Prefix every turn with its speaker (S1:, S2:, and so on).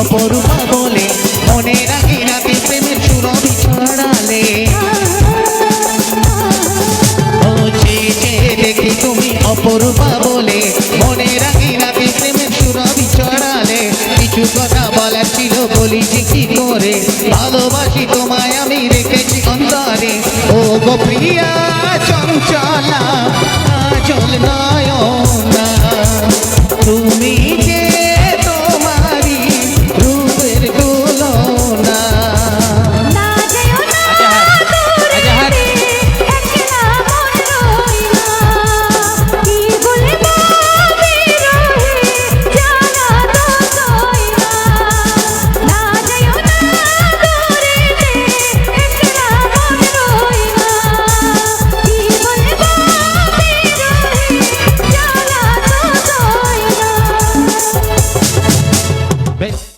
S1: অপরূপা বলে মনে রাখি রাখি প্রেমের সুরভি ছড়ালে। দেখি তুমি অপরূপা বলে, মনে রাখি রাখি প্রেমের সুরভি ছড়ালে। কিছু কথা বলার ছিল বলি যে কি করে, ভালোবাসি তোমায় আমি রেখেছি অন্তরে। ও গো চঞ্চলা চল নয় তুমি